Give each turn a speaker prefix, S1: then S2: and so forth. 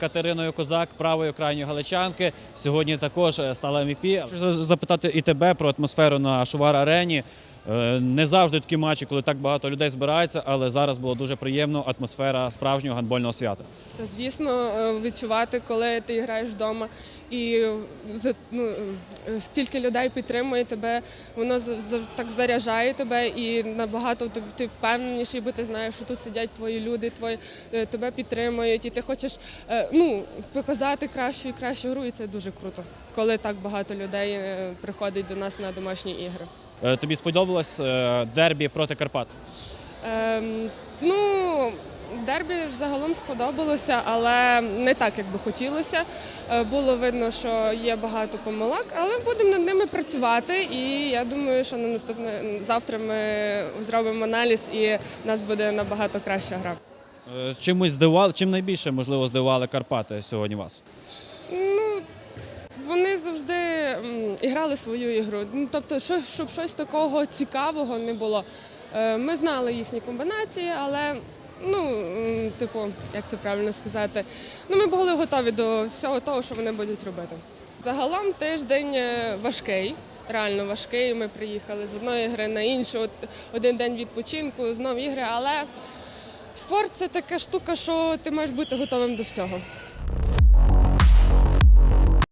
S1: Катериною Козак, правою крайньої галичанки. Сьогодні також е, стала MVP. Хочу запитати і тебе про атмосферу на Шувар Арені. Е, Не завжди такі матчі, коли так багато людей збирається, але зараз було дуже приємно атмосфера справжнього гандбольного свята.
S2: Та звісно, е, відчувати, коли ти граєш вдома, і ну, стільки людей підтримує тебе, воно так заряджає тебе і набагато ти- впевненіший, бо ти знаєш, що тут сидять твої люди, твої е, тебе підтримують, і ти хочеш е, ну, показати кращу і кращу гру, і це дуже круто, коли так багато людей е, приходить до нас на домашні ігри.
S1: Тобі сподобалось дербі проти Карпат?
S2: Ем, ну, дербі загалом сподобалося, але не так, як би хотілося. Е, Було видно, що є багато помилок, але будемо над ними працювати. І я думаю, що на наступне завтра ми зробимо аналіз і в нас буде набагато краща гра.
S1: Е, Чимось здивували, чим найбільше можливо здивували Карпати сьогодні вас?
S2: Ну, вони завжди м, грали свою ігру. Ну, тобто, що, щоб щось такого цікавого не було. Е, Ми знали їхні комбінації, але ну, типу, як це правильно сказати, ну ми були готові до всього того, що вони будуть робити. Загалом тиждень е, важкий. Реально важкий. Ми приїхали з одної гри на іншу, один день відпочинку, знов ігри. Але спорт це така штука, що ти маєш бути готовим до всього.